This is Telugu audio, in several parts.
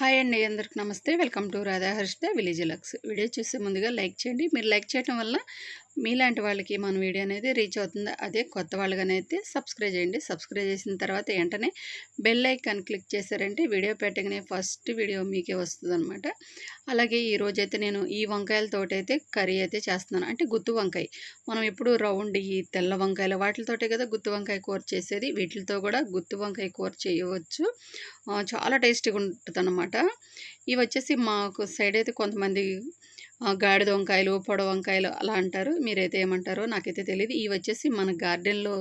హాయ్ అండి అందరికి నమస్తే. వెల్కమ్ టు రాధాహర్షిత విలేజ్ లక్స్ వీడియో చూసే ముందుగా లైక్ చేయండి. మీరు లైక్ చేయడం వల్ల మీలాంటి వాళ్ళకి మన వీడియో అనేది రీచ్ అవుతుంది. అదే కొత్త వాళ్ళగానైతే సబ్స్క్రైబ్ చేయండి. సబ్స్క్రైబ్ చేసిన తర్వాత వెంటనే బెల్ ఐకాన్ క్లిక్ చేశారంటే వీడియో పెట్టగానే ఫస్ట్ వీడియో మీకే వస్తుంది అనమాట అలాగే ఈరోజైతే నేను ఈ వంకాయలతోటి అయితే కర్రీ అయితే చేస్తున్నాను. అంటే గుత్తు వంకాయ. మనం ఎప్పుడు రౌండ్ ఈ తెల్ల వంకాయలు వాటితోటే కదా గుత్తు వంకాయ కూర చేసేది. వీటితో కూడా గుత్తు వంకాయ కూర చేయవచ్చు. చాలా టేస్టీగా ఉంటుంది అనమాట. ఇవి వచ్చేసి మాకు సైడ్ అయితే కొంతమంది గాడిద వంకాయలు పొడ వంకాయలు అలా అంటారు. మీరైతే ఏమంటారో నాకైతే తెలియదు ఇవి వచ్చేసి మన గార్డెన్లో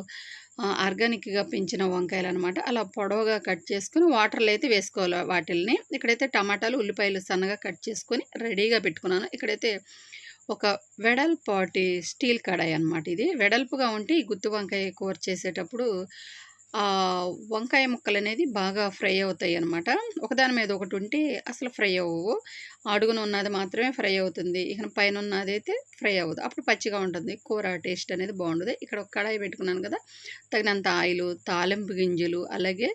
ఆర్గానిక్గా పెంచిన వంకాయలు అనమాట అలా పొడవుగా కట్ చేసుకుని వాటర్లో అయితే వేసుకోవాలి వాటిల్ని. ఇక్కడైతే టమాటాలు ఉల్లిపాయలు సన్నగా కట్ చేసుకొని రెడీగా పెట్టుకున్నాను. ఇక్కడైతే ఒక వెడల్పాటి స్టీల్ కడాయి అనమాట ఇది. వెడల్పుగా ఉంటే ఈ గుత్తి వంకాయ కూర చేసేటప్పుడు వంకాయ ముక్కలు అనేది బాగా ఫ్రై అవుతాయి అనమాట ఒకదాని మీద ఒకటి ఉంటే అసలు ఫ్రై అవ్వవు. అడుగున ఉన్నది మాత్రమే ఫ్రై అవుతుంది. ఇక పైన ఉన్నది అయితే ఫ్రై అవ్వదు. అప్పుడు పచ్చిగా ఉంటుంది. కూర టేస్ట్ అనేది బాగుంటుంది ఇక్కడ ఒక కడాయి పెట్టుకున్నాను కదా. తగినంత ఆయిల్ తాలింపు గింజలు అలాగే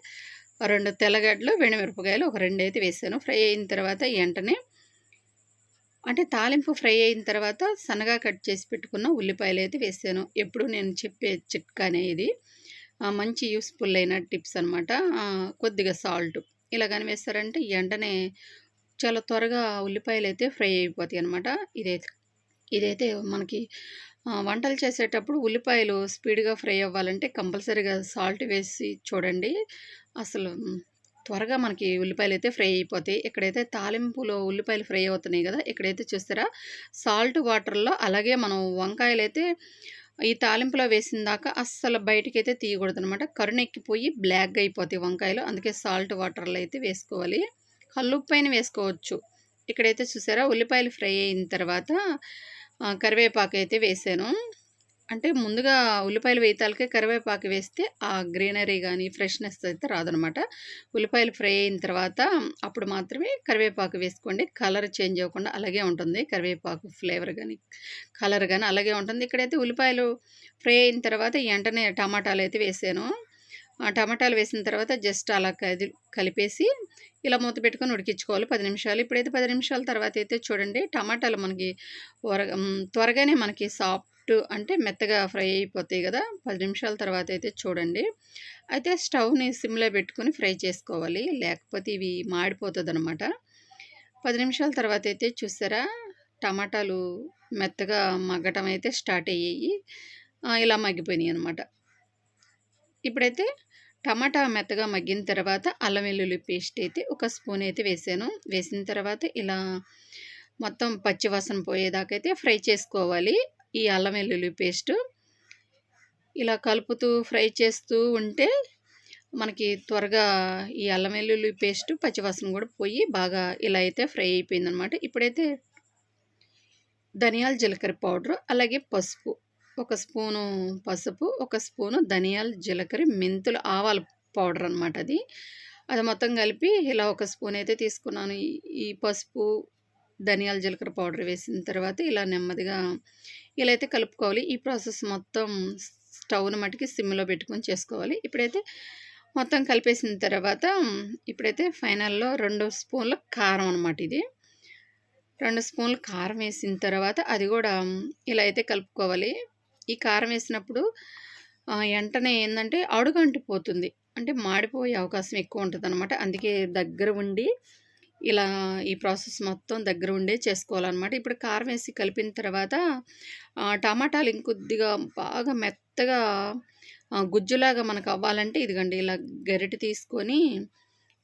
రెండు తెల్లగడ్డలు వెండిమిరపకాయలు ఒక రెండు అయితే వేసాను. ఫ్రై అయిన తర్వాత వెంటనే అంటే తాలింపు ఫ్రై అయిన తర్వాత సన్నగా కట్ చేసి పెట్టుకున్న ఉల్లిపాయలు అయితే వేసాను. ఎప్పుడు నేను చెప్పే చిట్కానే ఇది మంచి యూస్ఫుల్ అయిన టిప్స్ అనమాట కొద్దిగా సాల్ట్. ఇలా కానీ వేస్తారంటే వెంటనే చాలా త్వరగా ఉల్లిపాయలు అయితే ఫ్రై అయిపోతాయి అనమాట ఇదైతే ఇదైతే మనకి వంటలు చేసేటప్పుడు ఉల్లిపాయలు స్పీడ్గా ఫ్రై అవ్వాలంటే కంపల్సరీగా సాల్ట్ వేసి చూడండి. అసలు త్వరగా మనకి ఉల్లిపాయలు అయితే ఫ్రై అయిపోతాయి. ఇక్కడైతే తాలింపులో ఉల్లిపాయలు ఫ్రై అవుతున్నాయి కదా ఇక్కడైతే చూస్తారా సాల్ట్ వాటర్లో అలాగే మనం వంకాయలు అయితే ఈ తాలింపులో వేసిన దాకా అస్సలు బయటికి అయితే తీయకూడదు అనమాట కరుణెక్కిపోయి బ్లాక్గా అయిపోతాయి వంకాయలు. అందుకే సాల్ట్ వాటర్లో అయితే వేసుకోవాలి. కల్లుప్పు పైన వేసుకోవచ్చు. ఇక్కడైతే చూసారా? ఉల్లిపాయలు ఫ్రై అయిన తర్వాత కరివేపాకు అయితే వేసాను. అంటే ముందుగా ఉల్లిపాయలు వేయతాలకే కరివేపాకు వేస్తే ఆ గ్రీనరీ కానీ ఫ్రెష్నెస్ అయితే రాదనమాట. ఉల్లిపాయలు ఫ్రై అయిన తర్వాత అప్పుడు మాత్రమే కరివేపాకు వేసుకోండి. కలర్ చేంజ్ అవ్వకుండా అలాగే ఉంటుంది. కరివేపాకు ఫ్లేవర్ కానీ కలర్ కానీ అలాగే ఉంటుంది. ఇక్కడైతే ఉల్లిపాయలు ఫ్రై అయిన తర్వాత వెంటనే టమాటాలు అయితే వేసాను. టమాటాలు వేసిన తర్వాత జస్ట్ అలా కది కలిపేసి ఇలా మూత పెట్టుకొని ఉడికించుకోవాలి. పది నిమిషాలు. ఇప్పుడైతే పది నిమిషాల తర్వాత అయితే చూడండి టమాటాలు మనకి త్వరగానే మనకి సాఫ్ట్ అంటే మెత్తగా ఫ్రై అయిపోతాయి కదా. పది నిమిషాల తర్వాత అయితే చూడండి. అయితే స్టవ్ని సిమ్లో పెట్టుకొని ఫ్రై చేసుకోవాలి. లేకపోతే ఇవి మాడిపోతుంది అనమాట పది నిమిషాల తర్వాత అయితే చూసారా? టమాటాలు మెత్తగా మగ్గటం అయితే స్టార్ట్ అయ్యాయి. ఇలా మగ్గిపోయినాయి అనమాట ఇప్పుడైతే టమాటా మెత్తగా మగ్గిన తర్వాత అల్లం వెల్లుల్లి పేస్ట్ అయితే ఒక స్పూన్ అయితే వేసాను. వేసిన తర్వాత ఇలా మొత్తం పచ్చివాసన పోయేదాకైతే ఫ్రై చేసుకోవాలి. ఈ అల్లం వెల్లుల్లి పేస్ట్ ఇలా కలుపుతూ ఫ్రై చేస్తూ ఉంటే మనకి త్వరగా ఈ అల్లం వెల్లుల్లి పేస్ట్ పచ్చివాసన కూడా పోయి బాగా ఇలా అయితే ఫ్రై అయిపోయిందనమాట ఇప్పుడైతే ధనియాల జీలకర్ర పౌడర్ అలాగే పసుపు ఒక స్పూను పసుపు ఒక స్పూను ధనియాల జీలకర్ర మెంతులు ఆవాల పౌడర్ అనమాట అది. అది మొత్తం కలిపి ఇలా ఒక స్పూన్ అయితే తీసుకున్నాను. ఈ- పసుపు ధనియాల జీలకర్ర పౌడర్ వేసిన తర్వాత ఇలా నెమ్మదిగా ఇలా అయితే కలుపుకోవాలి. ఈ ప్రాసెస్ మొత్తం స్టవ్ను మట్టుకి సిమ్లో పెట్టుకొని చేసుకోవాలి. ఇప్పుడైతే మొత్తం కలిపేసిన తర్వాత ఇప్పుడైతే ఫైనల్లో రెండు స్పూన్ల కారం అనమాట ఇది. రెండు స్పూన్లు కారం వేసిన తర్వాత అది కూడా ఇలా అయితే కలుపుకోవాలి. ఈ కారం వేసినప్పుడు వెంటనే ఏంటంటే అడుగంటిపోతుంది అంటే మాడిపోయే అవకాశం ఎక్కువ ఉంటుంది అనమాట అందుకే దగ్గర ఉండి ఇలా ఈ ప్రాసెస్ మొత్తం దగ్గర ఉండే చేసుకోవాలన్నమాట. ఇప్పుడు కారం వేసి కలిపిన తర్వాత టమాటాలు ఇంకొద్దిగా బాగా మెత్తగా గుజ్జులాగా మనకు అవ్వాలంటే ఇదిగండి ఇలా గరిటె తీసుకొని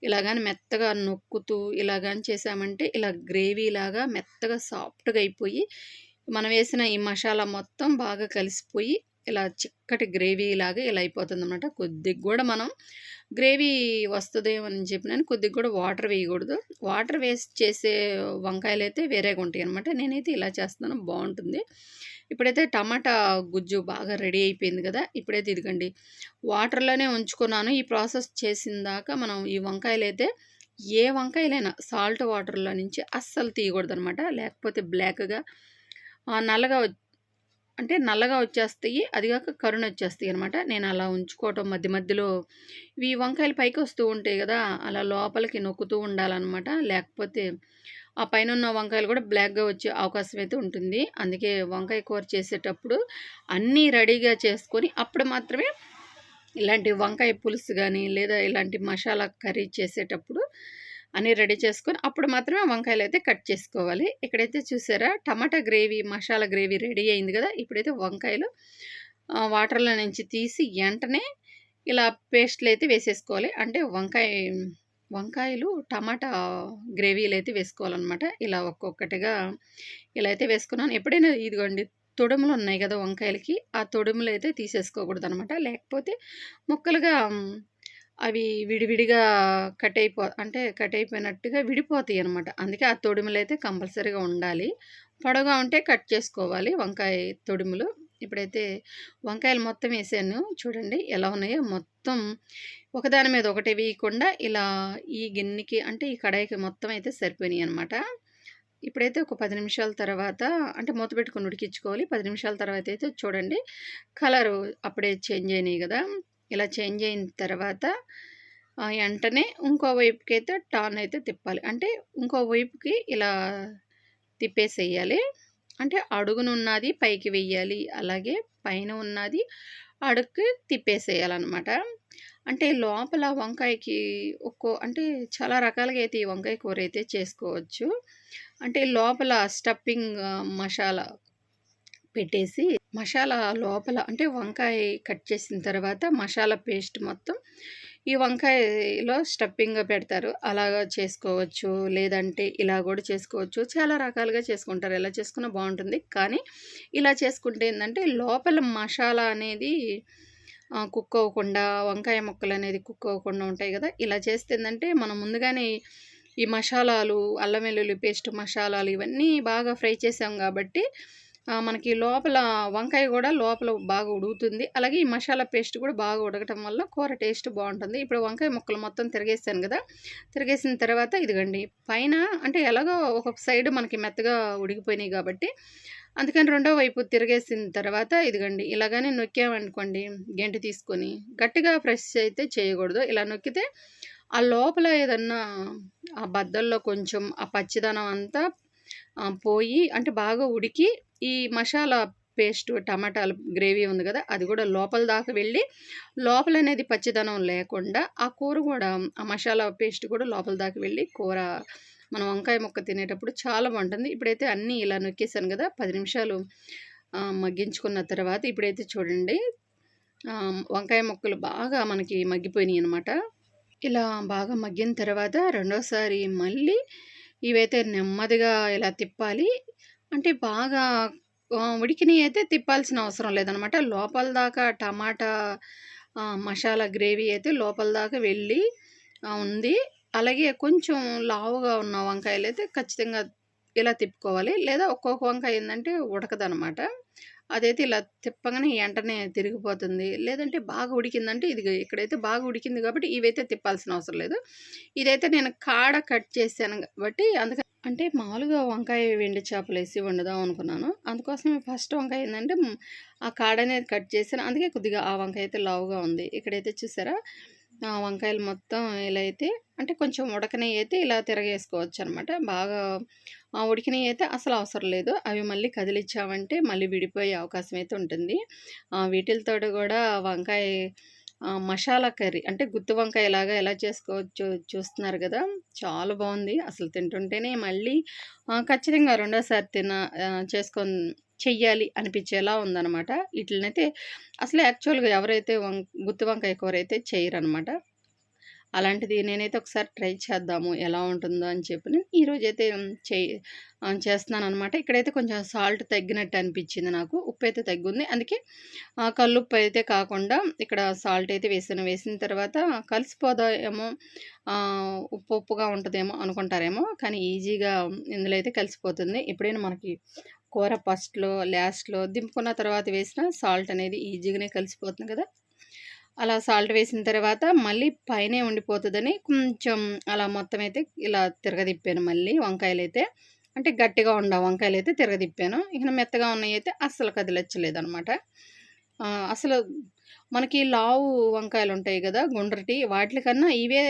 ఇలాగాని మెత్తగా నొక్కుతూ ఇలాగాని చేసామంటే ఇలా గ్రేవీ లాగా మెత్తగా సాఫ్ట్గా అయిపోయి మనం వేసిన ఈ మసాలా మొత్తం బాగా కలిసిపోయి ఇలా చిక్కటి గ్రేవీ లాగా ఇలా అయిపోతుంది అనమాట కొద్దిగా కూడా మనం గ్రేవీ వస్తుందేమో అని చెప్పినాను కొద్దిగా కూడా వాటర్ వేయకూడదు. వాటర్ వేసి చేసే వంకాయలు అయితే వేరేగా ఉంటాయి అనమాట నేనైతే ఇలా చేస్తున్నాను బాగుంటుంది. ఇప్పుడైతే టమాటా గుజ్జు బాగా రెడీ అయిపోయింది కదా ఇప్పుడైతే ఇదిగండి. వాటర్లోనే ఉంచుకున్నాను. ఈ ప్రాసెస్ చేసిన దాకా మనం ఈ వంకాయలు అయితే ఏ వంకాయలైనా సాల్ట్ వాటర్లో నుంచి అస్సలు తీయకూడదు అనమాట లేకపోతే బ్లాక్గా నల్లగా వ- అంటే నల్లగా వచ్చేస్తాయి అది కాక కరుణ వచ్చేస్తాయి అనమాట నేను అలా ఉంచుకోవటం మధ్య మధ్యలో ఇవి వంకాయలు పైకి వస్తూ ఉంటాయి కదా అలా లోపలికి నొక్కుతూ ఉండాలన్నమాట. లేకపోతే ఆ పైన ఉన్న వంకాయలు కూడా బ్లాక్గా వచ్చే అవకాశం అయితే ఉంటుంది. అందుకే వంకాయ కూర చేసేటప్పుడు అన్నీ రెడీగా చేసుకొని అప్పుడు మాత్రమే ఇలాంటి వంకాయ పులుసు కానీ లేదా ఇలాంటి మసాలా కర్రీ చేసేటప్పుడు అన్నీ రెడీ చేసుకొని అప్పుడు మాత్రమే వంకాయలు అయితే కట్ చేసుకోవాలి. ఇక్కడైతే చూసారా? Tomato gravy masala gravy ready అయింది కదా? ఇప్పుడైతే వంకాయలు వాటర్లో నుంచి తీసి వెంటనే ఇలా పేస్ట్లు అయితే వేసేసుకోవాలి. అంటే వంకాయ వంకాయలు టమాటా గ్రేవీలు అయితే వేసుకోవాలన్నమాట. ఇలా ఒక్కొక్కటిగా ఇలా అయితే వేసుకున్నాను. ఎప్పుడైనా ఇదిగోండి తొడుములు ఉన్నాయి కదా వంకాయలకి ఆ తొడుములు అయితే తీసేసుకోకూడదు అనమాట లేకపోతే ముక్కలుగా అవి విడివిడిగా కట్ అయిపో అంటే కట్ అయిపోయినట్టుగా విడిపోతాయి అనమాట అందుకే ఆ తొడిములు అయితే కంపల్సరీగా ఉండాలి. పొడవుగా ఉంటే కట్ చేసుకోవాలి వంకాయ తొడిములు. ఇప్పుడైతే వంకాయలు మొత్తం వేసాను. చూడండి ఎలా ఉన్నాయో మొత్తం ఒకదాని మీద ఒకటి వేయకుండా ఇలా ఈ గిన్నెకి అంటే ఈ కడాయికి మొత్తం అయితే సరిపోయినాయి అనమాట ఇప్పుడైతే ఒక పది నిమిషాల తర్వాత అంటే మూత పెట్టుకుని ఉడికించుకోవాలి. పది నిమిషాల తర్వాత అయితే చూడండి కలరు అప్పుడే చేంజ్ అయినాయి కదా. ఇలా చేంజ్ అయిన తర్వాత వెంటనే ఇంకో వైపుకి అయితే టాన్ అయితే తిప్పాలి. అంటే ఇంకో వైపుకి ఇలా తిప్పేసేయాలి. అంటే అడుగునున్నది పైకి వెయ్యాలి. అలాగే పైన ఉన్నది అడుగుకి తిప్పేసేయాలన్నమాట. అంటే లోపల వంకాయకి ఒక్కో అంటే చాలా రకాలుగా అయితే ఈ వంకాయ కూర అయితే చేసుకోవచ్చు. అంటే లోపల స్టఫింగ్ మసాలా పెట్టేసి మసాలా లోపల అంటే వంకాయ కట్ చేసిన తర్వాత మసాలా పేస్ట్ మొత్తం ఈ వంకాయలో స్టఫింగ్గా పెడతారు. అలాగా చేసుకోవచ్చు. లేదంటే ఇలా కూడా చేసుకోవచ్చు. చాలా రకాలుగా చేసుకుంటారు. ఎలా చేసుకున్నా బాగుంటుంది. కానీ ఇలా చేసుకుంటే ఏంటంటే లోపల మసాలా అనేది కుక్ అవ్వకుండా వంకాయ ముక్కలు అనేది కుక్ అవ్వకుండా ఉంటాయి కదా. ఇలా చేస్తే ఏంటంటే మనం ముందుగానే ఈ మసాలాలు అల్లం వెల్లుల్లి పేస్ట్ మసాలాలు ఇవన్నీ బాగా ఫ్రై చేసాం కాబట్టి మనకి లోపల వంకాయ కూడా లోపల బాగా ఉడుగుతుంది అలాగే ఈ మసాలా పేస్ట్ కూడా బాగా ఉడకటం వల్ల కూర టేస్ట్ బాగుంటుంది. ఇప్పుడు వంకాయ ముక్కలు మొత్తం తిరిగేసాను కదా తిరిగేసిన తర్వాత ఇదిగండి పైన అంటే ఎలాగో ఒక సైడ్ మనకి మెత్తగా ఉడికిపోయినాయి కాబట్టి అందుకని రెండో వైపు తిరిగేసిన తర్వాత ఇదిగండి ఇలాగానే నొక్కామనుకోండి గెంటి తీసుకొని గట్టిగా ప్రెస్ అయితే చేయకూడదు. ఇలా నొక్కితే ఆ లోపల ఏదన్నా ఆ బద్దల్లో కొంచెం ఆ పచ్చిదనం అంతా పోయి అంటే బాగా ఉడికి ఈ మసాలా పేస్ట్ టమాటాలు గ్రేవీ ఉంది కదా అది కూడా లోపల దాకా వెళ్ళి లోపల అనేది పచ్చిదనం లేకుండా ఆ కూర కూడా ఆ మసాలా పేస్ట్ కూడా లోపల దాకా వెళ్ళి కూర మనం వంకాయ ముక్క తినేటప్పుడు చాలా బాగుంటుంది. ఇప్పుడైతే అన్నీ ఇలా నొక్కేసాను కదా పది నిమిషాలు మగ్గించుకున్న తర్వాత ఇప్పుడైతే చూడండి వంకాయ ముక్కలు బాగా మనకి మగ్గిపోయినాయి అనమాట ఇలా బాగా మగ్గిన తర్వాత రెండోసారి మళ్ళీ ఇవైతే నెమ్మదిగా ఇలా తిప్పాలి. అంటే బాగా ఉడికిని అయితే తిప్పాల్సిన అవసరం లేదనమాట. లోపల దాకా టమాటా మసాలా గ్రేవీ అయితే లోపల దాకా వెళ్ళి ఉంది. అలాగే కొంచెం లావుగా ఉన్న వంకాయలు అయితే ఖచ్చితంగా ఇలా తిప్పుకోవాలి. లేదా ఒక్కొక్క వంకాయ ఏంటంటే ఉడకదనమాట. అదైతే ఇలా తిప్పగానే వెంటనే తిరిగిపోతుంది. లేదంటే బాగా ఉడికిందంటే ఇది ఇక్కడైతే బాగా ఉడికింది కాబట్టి ఇవైతే తిప్పాల్సిన అవసరం లేదు. ఇదైతే నేను కాడ కట్ చేశాను కాబట్టి అందుకని అంటే మామూలుగా వంకాయ వెండి చేపలు వేసి వండుదాం అనుకున్నాను. అందుకోసం ఫస్ట్ వంకాయ ఏంటంటే ఆ కాడ అనేది కట్ చేశాను. అందుకే కొద్దిగా ఆ వంకాయ అయితే లావుగా ఉంది. ఇక్కడైతే చూసారా? వంకాయలు మొత్తం ఇలా అయితే అంటే కొంచెం ఉడకనవి అయితే ఇలా తిరగేసుకోవచ్చు అనమాట బాగా ఉడికినవి అయితే అసలు అవసరం లేదు. అవి మళ్ళీ కదిలిచ్చామంటే మళ్ళీ విడిపోయే అవకాశం అయితే ఉంటుంది. వీటితో కూడా వంకాయ మసాలా కర్రీ అంటే గుత్తి వంకాయ ఇలాగా ఎలా చేసుకోవచ్చు చూస్తున్నారు కదా చాలా బాగుంది. అసలు తింటుంటేనే మళ్ళీ ఖచ్చితంగా రెండోసారి తిన చేసుకొని చెయ్యాలి అనిపించేలా ఉందనమాట వీటినైతే అసలు యాక్చువల్గా ఎవరైతే వం గుత్తి వంకాయ కూర అయితే చేయరనమాట అలాంటిది నేనైతే ఒకసారి ట్రై చేద్దాము ఎలా ఉంటుందో అని చెప్పి ఈరోజైతే చే చేస్తున్నాను అనమాట ఇక్కడైతే కొంచెం సాల్ట్ తగ్గినట్టు అనిపించింది నాకు ఉప్పు అయితే తగ్గుంది. అందుకే కల్లుప్పు అయితే కాకుండా ఇక్కడ సాల్ట్ అయితే వేసాను. వేసిన తర్వాత కలిసిపోదామో ఉప్పు ఉప్పుగా ఉంటుందేమో అనుకుంటారేమో కానీ ఈజీగా ఇందులో అయితే కలిసిపోతుంది. ఎప్పుడైనా మనకి కూర ఫస్ట్లో లాస్ట్లో దింపుకున్న తర్వాత వేసిన సాల్ట్ అనేది ఈజీగానే కలిసిపోతుంది కదా. అలా సాల్ట్ వేసిన తర్వాత మళ్ళీ పైనే ఉండిపోతుందని కొంచెం అలా మొత్తం అయితే ఇలా తిరగదిప్పాను. మళ్ళీ వంకాయలు అయితే అంటే గట్టిగా ఉండవు వంకాయలు అయితే తిరగదిప్పాను. ఇక మెత్తగా ఉన్నాయి అయితే అస్సలు కదిలచ్చలేదనమాట అసలు మనకి లావు వంకాయలు ఉంటాయి కదా గుండ్రటి వాటికన్నా ఇవే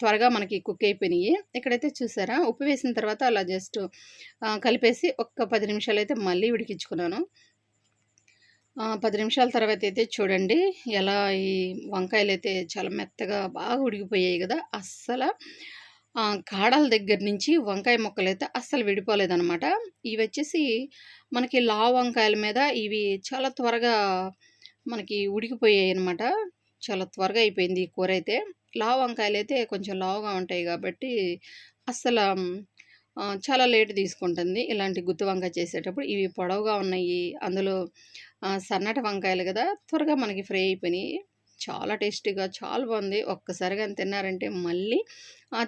త్వరగా మనకి కుక్ అయిపోయినాయి. ఇక్కడైతే చూసారా ఉప్పు వేసిన తర్వాత అలా జస్ట్ కలిపేసి ఒక్క పది నిమిషాలు అయితే మళ్ళీ ఉడికించుకున్నాను. పది నిమిషాల తర్వాత అయితే చూడండి ఎలా ఈ వంకాయలు అయితే చాలా మెత్తగా బాగా ఉడికిపోయాయి కదా అస్సలు కాడల దగ్గర నుంచి వంకాయ మొక్కలు అయితే అస్సలు విడిపోలేదన్నమాట. ఇవి వచ్చేసి మనకి లావు వంకాయల మీద ఇవి చాలా త్వరగా మనకి ఉడికిపోయాయి అనమాట చాలా త్వరగా అయిపోయింది ఈ కూర అయితే. లావు వంకాయలు అయితే కొంచెం లావుగా ఉంటాయి కాబట్టి అస్సలు చాలా లేట్ తీసుకుంటుంది. ఇలాంటి గుత్తి వంకాయ చేసేటప్పుడు ఇవి పొడవుగా ఉన్నాయి. అందులో సన్నటి వంకాయలు కదా త్వరగా మనకి ఫ్రై అయిపోయినాయి. చాలా టేస్టీగా చాలా బాగుంది. ఒక్కసారిగా తిన్నారంటే మళ్ళీ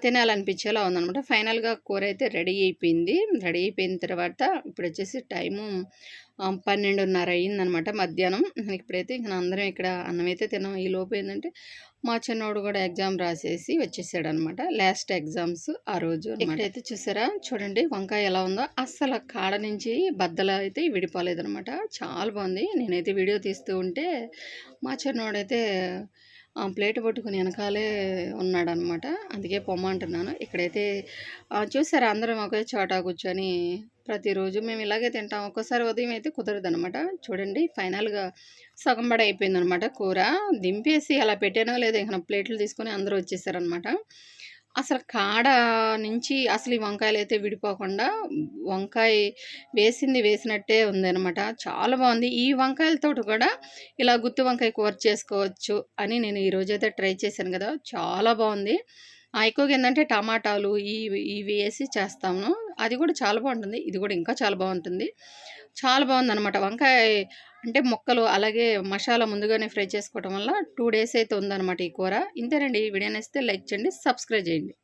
తినాలనిపించేలా ఉందనమాట ఫైనల్గా కూర అయితే రెడీ అయిపోయింది. రెడీ అయిపోయిన తర్వాత ఇప్పుడు వచ్చేసి టైము పన్నెండున్నర అయ్యిందనమాట మధ్యాహ్నం. ఇప్పుడైతే ఇంక అందరం ఇక్కడ అన్నం అయితే తిన్నాం. ఈ లోపు ఏంటంటే మా చిన్నోడు కూడా ఎగ్జామ్ రాసేసి వచ్చేసాడు అనమాట లాస్ట్ ఎగ్జామ్స్ ఆ రోజు ఇక్కడైతే చూసారా? చూడండి వంకాయ ఎలా ఉందో. అస్సలు కాడ నుంచి బద్దలు అయితే విడిపోలేదనమాట. చాలా బాగుంది. నేనైతే వీడియో తీస్తూ ఉంటే మా చిన్నోడైతే ప్లేట్ పట్టుకుని వెనకాలే ఉన్నాడనమాట. అందుకే పొమ్మంటున్నాను ఇక్కడైతే చూసారా అందరం ఒకే చోట కూర్చొని ప్రతిరోజు మేము ఇలాగే తింటాం. ఒక్కోసారి ఉదయం అయితే కుదరదు అనమాట చూడండి ఫైనల్గా సగం బడ అయిపోయింది అనమాట కూర. దింపేసి అలా పెట్టానో లేదో ఇక ప్లేట్లు తీసుకొని అందరూ వచ్చేసారనమాట అసలు కాడ నుంచి అసలు ఈ వంకాయలు అయితే విడిపోకుండా వంకాయ వేసింది వేసినట్టే ఉందనమాట చాలా బాగుంది. ఈ వంకాయలతో కూడా ఇలా గుత్తి వంకాయ కూర చేసుకోవచ్చు అని నేను ఈరోజైతే ట్రై చేశాను కదా. చాలా బాగుంది. ఎక్కువగా ఏంటంటే టమాటాలు ఇవి ఇవి వేసి చేస్తాము. అది కూడా చాలా బాగుంటుంది. ఇది కూడా ఇంకా చాలా బాగుంటుంది. చాలా బాగుందనమాట వంకాయ అంటే మొక్కలు అలాగే మసాలా ముందుగానే ఫ్రై చేసుకోవడం వల్ల టూ డేస్ అయితే ఉందన్నమాట ఈ కూర. ఇంతేనండి. ఈ వీడియో నేస్తే లైక్ చేయండి సబ్స్క్రైబ్ చేయండి.